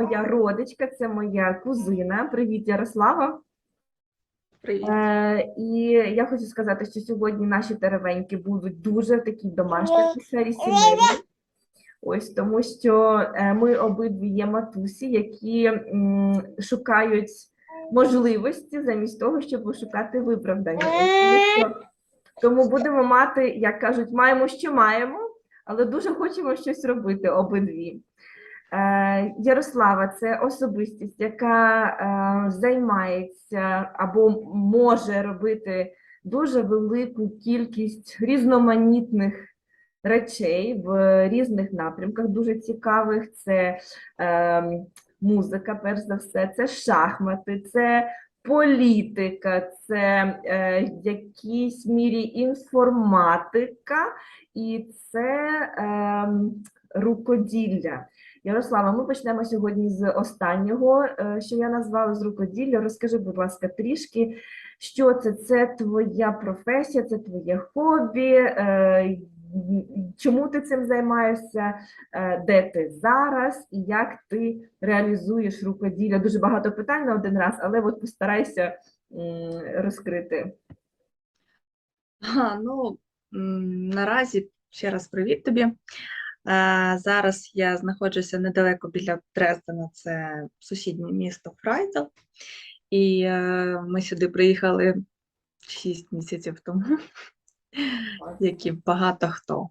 моя родичка, це моя кузина. Привіт, Ярослава. Привіт. Е, і я хочу сказати, що сьогодні наші теревеньки будуть дуже такі домашні атмосфері сімейні. Ось тому, що е, ми обидві є матусі, які м, шукають можливості замість того, щоб шукати виправдання. Ось тому будемо мати, як кажуть, маємо, що маємо, але дуже хочемо щось робити обидві. Е, Ярослава це особистість, яка е, займається або може робити дуже велику кількість різноманітних речей в різних напрямках, дуже цікавих. Це е, музика, перш за все, це шахмати, це політика, це е, в якійсь мірі інформатика і це рукоділля. Ярослава, ми почнемо сьогодні з останнього, е, що я назвала з рукоділля. Розкажи, будь ласка, трішки, що це? Це твоя професія, це твоє хобі, е, чому ти цим займаєшся, е, де ти зараз і як ти реалізуєш рукоділля? Дуже багато питань на один раз, але от постарайся розкрити. Ага, ну, наразі ще раз привіт тобі. Зараз я знаходжуся недалеко біля Дрездена, це сусіднє місто Фрайзел. І е, ми сюди приїхали 6 місяців тому, як і багато хто.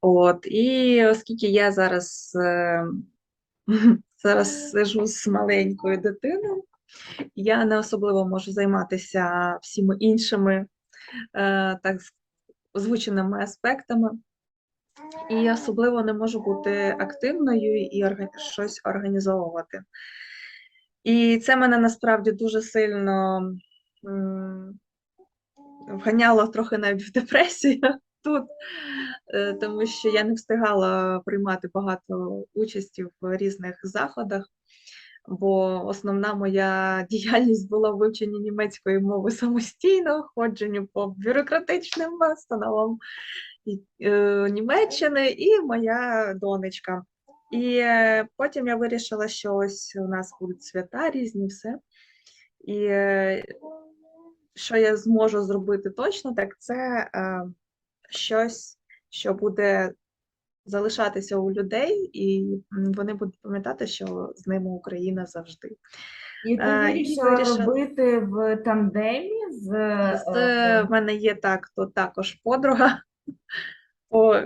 От, і оскільки я зараз, е, зараз сижу з маленькою дитиною, я не особливо можу займатися всіма іншими е, так озвученими аспектами. І особливо не можу бути активною і щось організовувати. І це мене насправді дуже сильно вганяло трохи навіть в депресію тут, е, тому що я не встигала приймати багато участі в різних заходах, бо основна моя діяльність була в вивченні німецької мови самостійно, ходженню по бюрократичним установам Німеччини і моя донечка. І е, потім я вирішила, що ось у нас будуть свята різні, все. І е, що я зможу зробити точно, так це е, щось, що буде залишатися у людей, і вони будуть пам'ятати, що з ними Україна завжди. І ти Е, вирішила вирішила- робити в тандемі з, З, е, в мене є так, то також подруга по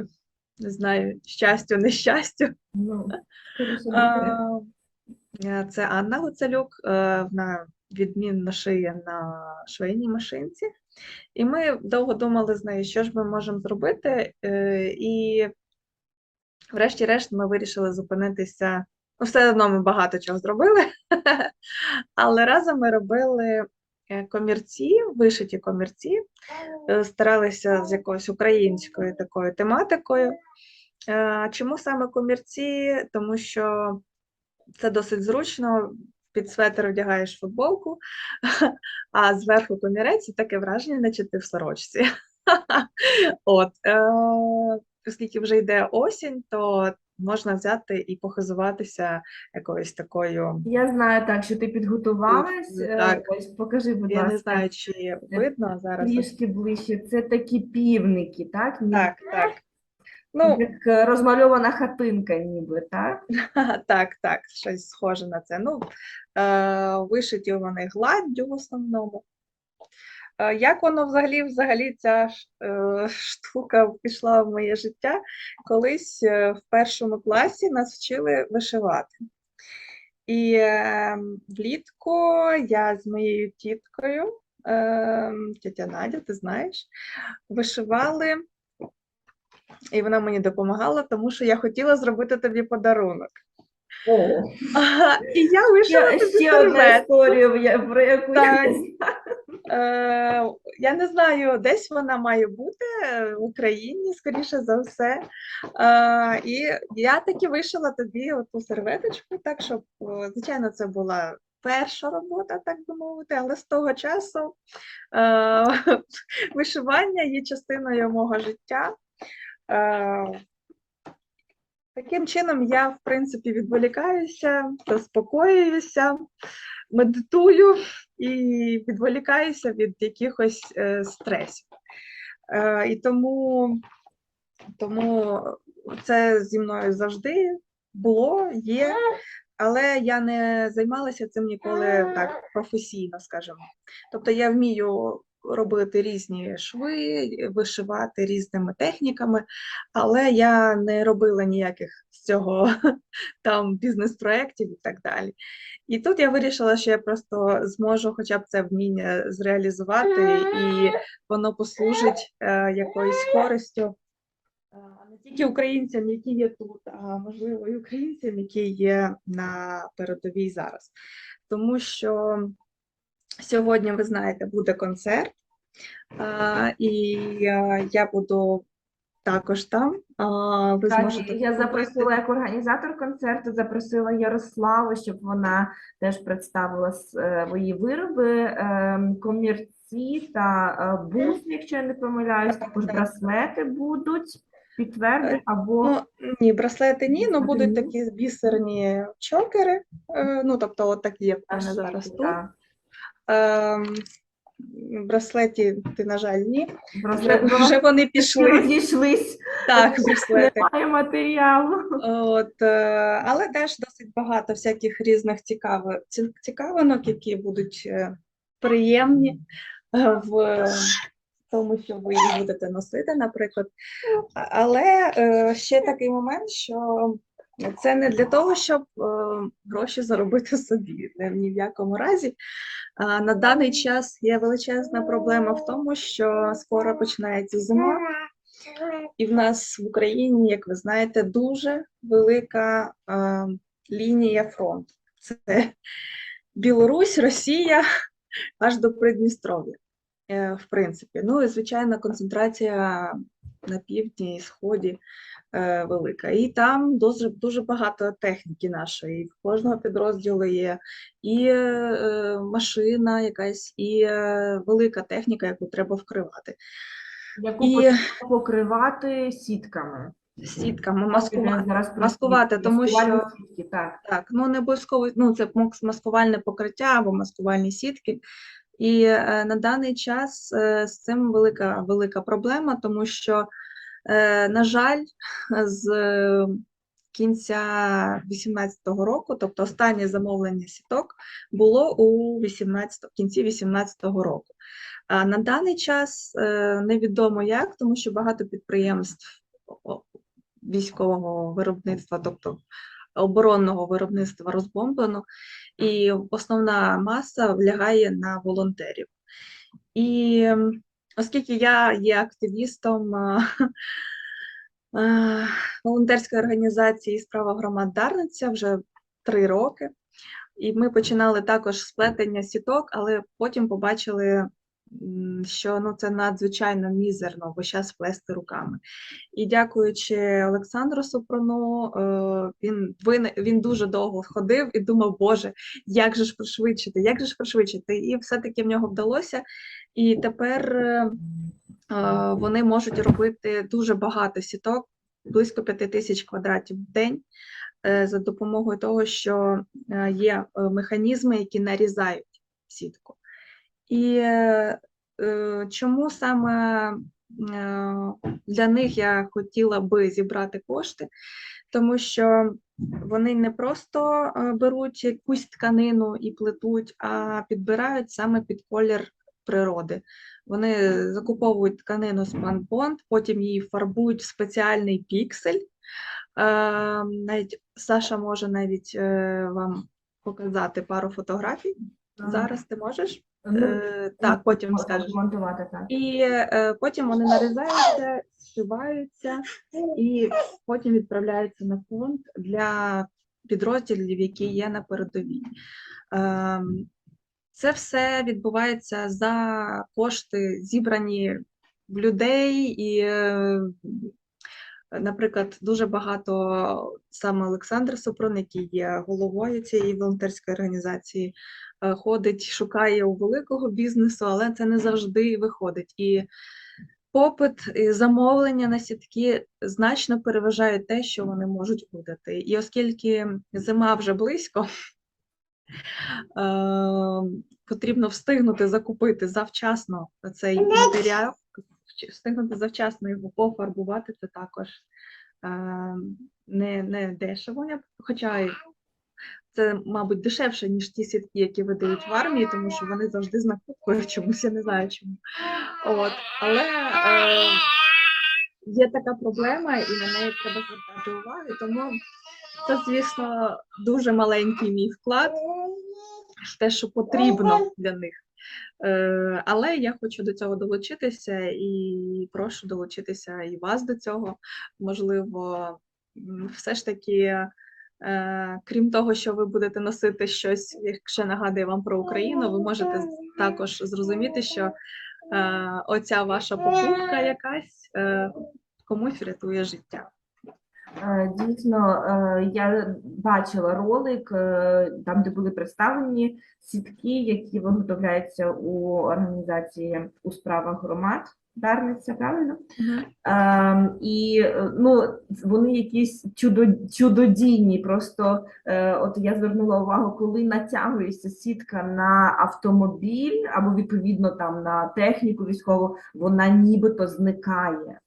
не знаю, щастю, нещастю. ну, буде. А, е, Це Анна Гуцалюк, е, вона відмінно шиє на швейній машинці. І ми довго думали з нею, що ж ми можемо зробити. е, І врешті-решт ми вирішили зупинитися. Ну, все одно ми багато чого зробили, але разом ми робили комірці, вишиті комірці, е, старалися з якоюсь українською такою тематикою. Е, Чому саме комірці? Тому що це досить зручно. Під светр одягаєш футболку, а зверху комірець і таке враження, наче ти в сорочці. От, е, оскільки вже йде осінь, то можна взяти і похизуватися якоюсь такою. Я знаю так, що ти підготувалась. Е, Так. Ось покажи, будь Я ласка, не знаю, чи видно зараз. трішки ближче. Це такі півники, так? Так, так. Ну, Як е, розмальована хатинка, ніби, так? так, так, щось схоже на це. Ну, е, вишиті вони гладдю в основному. Е, Як воно взагалі, взагалі ця е, штука пішла в моє життя? Колись е, в першому класі нас вчили вишивати. І е, влітку я з моєю тіткою, е, тетя Надя, ти знаєш, вишивали, і вона мені допомагала, тому що я хотіла зробити тобі подарунок. О, і я вишила ще, ще одна історія, про яку я не знаю. Е, я не знаю, десь вона має бути в Україні, скоріше за все. Е, і я таки вишила тобі оту серветочку, так щоб, звичайно, це була перша робота, так би мовити, але з того часу е, вишивання є частиною мого життя. Е, Таким чином я, в принципі, відволікаюся, заспокоююся, медитую і відволікаюся від якихось е, стресів. Е, і тому, тому це зі мною завжди було, є, але я не займалася цим ніколи так професійно, скажімо. Тобто я вмію робити різні шви, вишивати різними техніками, але я не робила ніяких з цього там бізнес-проєктів і так далі. І тут я вирішила, що я просто зможу хоча б це вміння зреалізувати, і воно послужить е, якоюсь користю. е, Не тільки українцям, які є тут, а можливо і українцям, які є на передовій зараз. Тому що сьогодні, ви знаєте, буде концерт, а, і е, я буду також там. А, Ви Так, зможете я запросила як організатор концерту, запросила Ярославу, щоб вона теж представила свої вироби, ем, комірці та е, буф, якщо я не помиляюсь, також браслети будуть. Підтверди або Ну, ні, браслети ні, але будуть такі бісерні чокери, е, ну, тобто, от такі, як в мене зараз тут. так. Ем, Браслеті, ти, на жаль, ні. Вже, Браслет- вже вони пішли. розійшлись, Так, браслети. немає матеріалу. От, е, але теж досить багато всяких різних цікавих, цікавинок, які будуть е, приємні е, в тому, що ви їх будете носити, наприклад. Але ще такий момент, що це не для того, щоб е, гроші заробити собі, ні в якому разі. На даний час є величезна проблема в тому, що скоро починається зима. І в нас в Україні, як ви знаєте, дуже велика е, лінія фронту. Це Білорусь, Росія аж до Придністров'я, е, в принципі. Ну і звичайно, концентрація на півдні і сході велика. І там дуже, дуже багато техніки нашої. В кожного підрозділу є і е, машина якась, і е, велика техніка, яку треба вкривати. Яку І покривати сітками. сітками, маскувати. маскувати, тому що- сітки, так. Так, ну не обов'язково, ну це мас- маскувальне покриття або маскувальні сітки. І е, на даний час е, з цим велика, велика проблема, тому що, е, на жаль, з е, кінця 18-го року, тобто останнє замовлення сіток, було у 18, в кінці 18-го року. А на даний час е, невідомо як, тому що багато підприємств військового виробництва, тобто оборонного виробництва розбомблено, і основна маса влягає на волонтерів. І оскільки я є активістом а, а, волонтерської організації Справа громад Дарниця вже три роки, і ми починали також з плетення сіток, але потім побачили, що ну, це надзвичайно мізерно, бо зараз плести руками. І дякуючи Олександру Супруну, е, він, він дуже довго ходив і думав, Боже, як же ж пришвидшити, як же ж пришвидшити? І все-таки в нього вдалося. І тепер е, е, вони можуть робити дуже багато сіток, близько 5 тисяч квадратів в день, е, за допомогою того, що є механізми, які нарізають сітку. І чому саме для них я хотіла би зібрати кошти, тому що вони не просто беруть якусь тканину і плетуть, а підбирають саме під колір природи. Вони закуповують тканину з панбонд, потім її фарбують в спеціальний піксель. Е, Навіть Саша може навіть е, вам показати пару фотографій. Зараз ти можеш? Ну, Е, Так, потім скажеш. Монтувати так. І е, потім вони нарізаються, зшиваються і потім відправляються на фонд для підрозділів, які є на передовій. Це все відбувається за кошти, зібрані в людей, і, е, наприклад, дуже багато саме Олександр Супрун, який є головою цієї волонтерської організації, е, ходить, шукає у великого бізнесу, але це не завжди виходить. І попит і замовлення на сітки значно переважають те, що вони можуть видати. І оскільки зима вже близько, потрібно встигнути закупити завчасно цей матеріал, встигнути завчасно його пофарбувати, це також е, не, не дешево, хоча це, мабуть, дешевше, ніж ті сітки, які видають в армії, тому що вони завжди з накупкою чомусь, я не знаю чому. От. Але е, є така проблема, і на неї треба звертати увагу, тому це, звісно, дуже маленький мій вклад те, що потрібно для них. Е, але я хочу до цього долучитися і прошу долучитися і вас до цього. Можливо, все ж таки, е, крім того, що ви будете носити щось, якщо нагадує вам про Україну, ви можете також зрозуміти, що е, оця ваша покупка якась комусь врятує життя. Е, Дійсно, е, я бачила ролик, е, там, де були представлені сітки, які виготовляються у організації у справах громад. Дарниця, правильно? Ем, і е, ну, вони якісь чудо, чудодійні. Просто е, от я звернула увагу, коли натягується сітка на автомобіль або відповідно там на техніку військову, вона нібито зникає.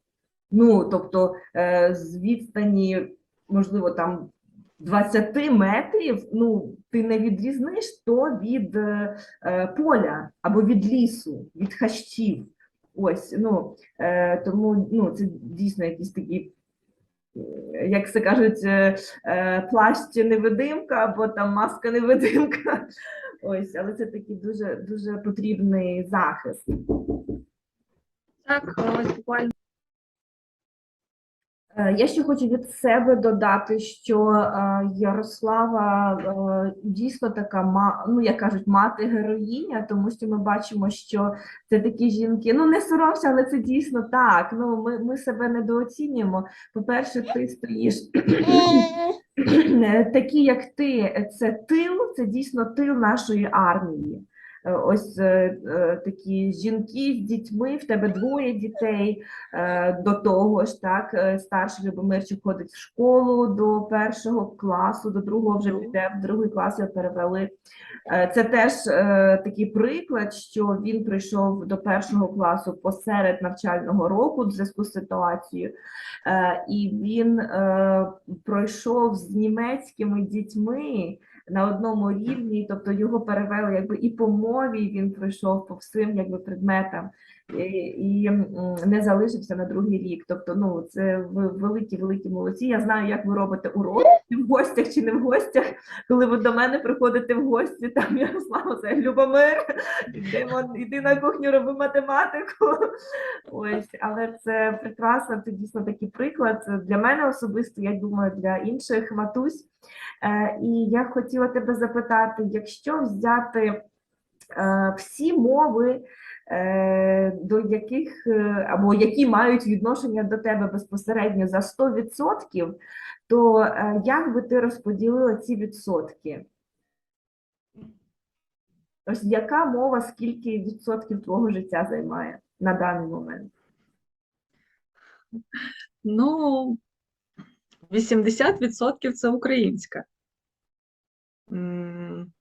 Ну, тобто е, з відстані, можливо, там 20 метрів, ну, ти не відрізниш то від е, е, поля або від лісу, від хащів. Ось, ну, тому ну, це дійсно якісь такі, як це кажуть, плащ невидимка або там маска невидимка. Ось, але це такий дуже, дуже потрібний захист. Так, ось буквально. Е, Я ще хочу від себе додати, що е, Ярослава е, дійсно така ну як кажуть, мати героїня, тому що ми бачимо, що це такі жінки. Ну не соромся, але це дійсно так. Ну ми, ми себе недооцінюємо. По-перше, ти стоїш такі, як ти, це тил, це дійсно тил нашої армії. Е, Ось е, е, такі жінки з дітьми, в тебе двоє дітей. Е, До того ж, так, старший Любомирчик ходить в школу до першого класу, до другого вже піде в другий клас його перевели. Е, Це теж е, такий приклад, що він прийшов до першого класу посеред навчального року в зв'язку з ситуацією, Е, і він е, пройшов з німецькими дітьми на одному рівні, тобто його перевели якби і по мові, він пройшов по всім якби предметам і, не залишився на другий рік. Тобто, ну це великі, великі молодці. Я знаю, як ви робите уроки в гостях чи не в гостях. Коли ви до мене приходите в гості, там Ярослава, це Любомир, іди, іди на кухню, роби математику. Ось, але це прекрасно, це дійсно такий приклад для мене особисто, я думаю, для інших матусь. Е, І я хотіла тебе запитати, якщо взяти е, всі мови, до яких е, або які мають відношення до тебе безпосередньо за 100%, то е, як би ти розподілила ці відсотки? Ось яка мова, скільки відсотків твого життя займає на даний момент? Ну, 80% це українська. М,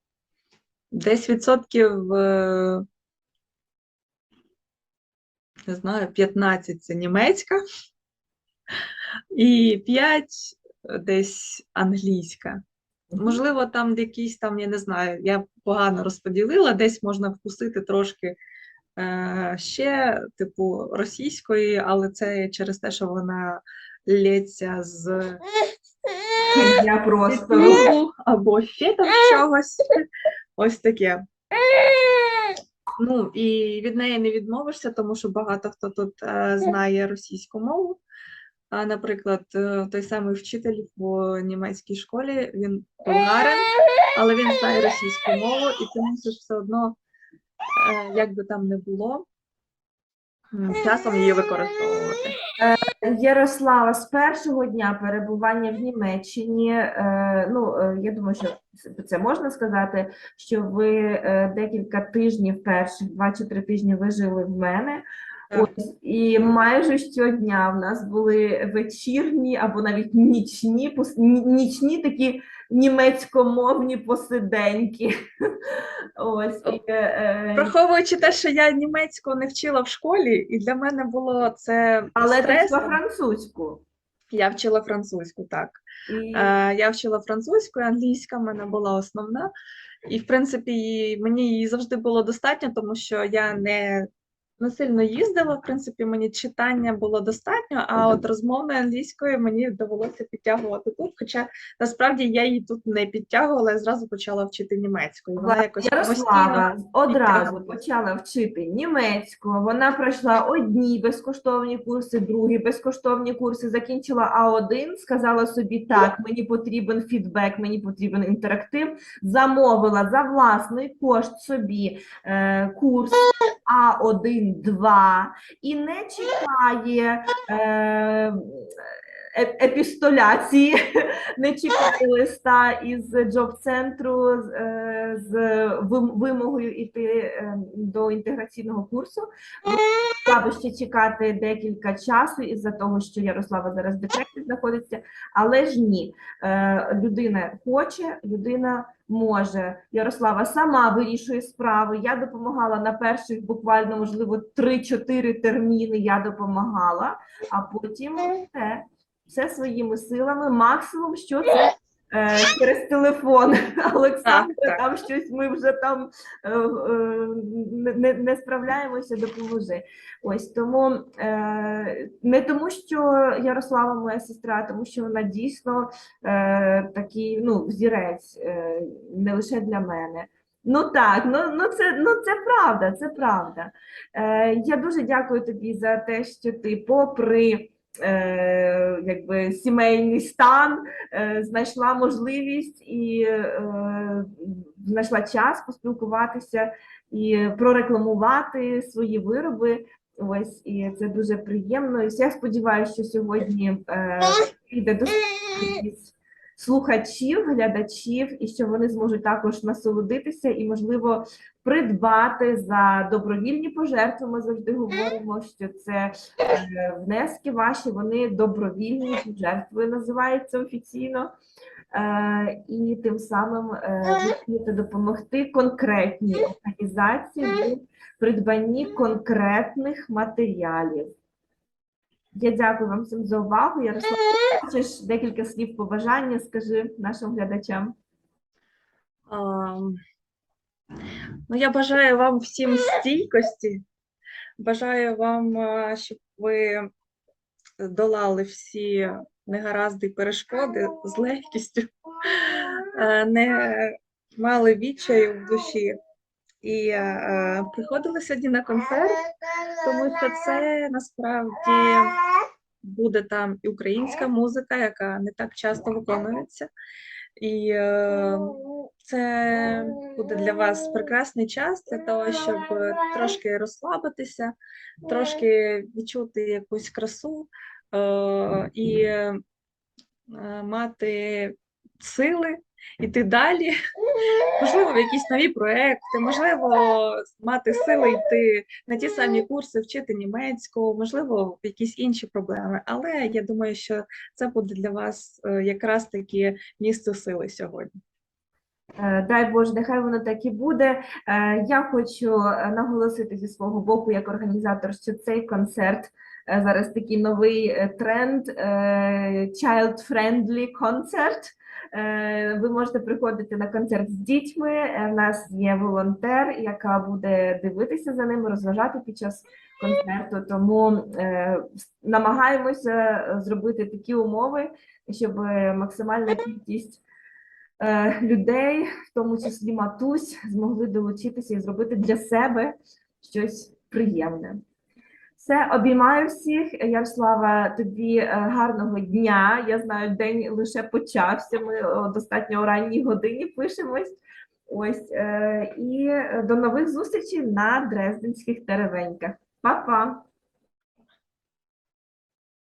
Десь відсотків, е, не знаю, 15 це німецька, і 5 десь англійська. Можливо, там якісь там, я не знаю, я погано розподілила, десь можна вкусити трошки е, ще, типу, російської, але це через те, що вона лється з Я просто або ще там чогось. Ось таке. Ну, і від неї не відмовишся, тому що багато хто тут е, знає російську мову. А, наприклад, е, той самий вчитель в німецькій школі, він болгарин, але він знає російську мову, і ти мусиш все одно, е, як би там не було, часом її використовувати. Ярослава, з першого дня перебування в Німеччині, е, ну е, я думаю, що це- можна сказати, що ви е, декілька тижнів, перших два чи три тижні ви жили в мене. Ось, і майже щодня в нас були вечірні або навіть нічні, ні- нічні такі німецькомовні посиденьки. Ось, і, е, е, Враховуючи те, що я німецьку не вчила в школі, і для мене було це але ти вчила французьку. Я вчила французьку, так. І, Е, Я вчила французьку, і англійська в мене була основна. І, в принципі, мені її завжди було достатньо, тому що я не, не сильно їздила. В принципі, мені читання було достатньо, а от розмовної англійської мені довелося підтягувати тут. Хоча насправді я її тут не підтягувала, я зразу почала вчити німецьку. І вона якось Ярослава одразу почала вчити німецьку. Вона пройшла одні безкоштовні курси, другі безкоштовні курси, закінчила А1, сказала собі, так, мені потрібен фідбек, мені потрібен інтерактив. Замовила за власний кошт собі е, курс А1, 2 і не чекає. Е, е- епістоляції, не чекає листа із джоб-центру е, з вимогою йти е, до інтеграційного курсу. Треба ще чекати декілька часу із-за того, що Ярослава зараз в декреті знаходиться, але ж ні. Е, Людина хоче, людина може. Ярослава сама вирішує справи. Я допомагала на перших буквально, можливо, 3-4 терміни я допомагала, а потім все, все своїми силами. Максимум, що це е, через телефон. Олександр, так. там щось ми вже там е, е, не- не, не справляємося, допоможи. Ось тому е, не тому, що Ярослава моя сестра, а тому що вона дійсно е, такий ну, взірець, е, не лише для мене. Ну так, ну, ну, це, ну це правда, це правда. Е, я дуже дякую тобі за те, що ти, попри е, якби, сімейний стан, е, знайшла можливість і е, знайшла час поспілкуватися і прорекламувати свої вироби. Ось і це дуже приємно. І я сподіваюся, що сьогодні е, піде до слухачів, глядачів, і що вони зможуть також насолодитися і, можливо, придбати за добровільні пожертви. Ми завжди говоримо, що це е, внески ваші, вони добровільні пожертви називаються офіційно. Е, і тим самим е, ви можете допомогти конкретній організації в придбанні конкретних матеріалів. Я дякую вам всім за увагу. Ярослав, хочеш декілька слів побажання, скажи нашим глядачам. Ам, Ну, я бажаю вам всім стійкості, бажаю вам, щоб ви долали всі негаразди перешкоди з легкістю, е, не мали відчаю в душі і е, приходили сьогодні на концерт, тому що це насправді буде там і українська музика, яка не так часто виконується. І е, це буде для вас прекрасний час для того, щоб трошки розслабитися, трошки відчути якусь красу е, і е, мати сили йти далі. Можливо, в якісь нові проекти, можливо, мати сили йти на ті самі курси, вчити німецьку, можливо, в якісь інші проблеми. Але я думаю, що це буде для вас е, якраз таки місце сили сьогодні. Е, Дай Боже, нехай воно так і буде. Е, Я хочу наголосити зі свого боку, як організатор, що цей концерт зараз такий новий тренд е, child-friendly концерт. Е, Ви можете приходити на концерт з дітьми. Е, В нас є волонтер, яка буде дивитися за ними, розважати під час концерту. Тому е, намагаємося е, зробити такі умови, щоб е, максимальна кількість е, людей, в тому числі матусь, змогли долучитися і зробити для себе щось приємне. Все, обіймаю всіх. Ярослава, тобі е, гарного дня. Я знаю, день лише почався. Ми достатньо о ранній годині пишемось. Ось е, і до нових зустрічей на Дрезденських теревеньках. Па-па!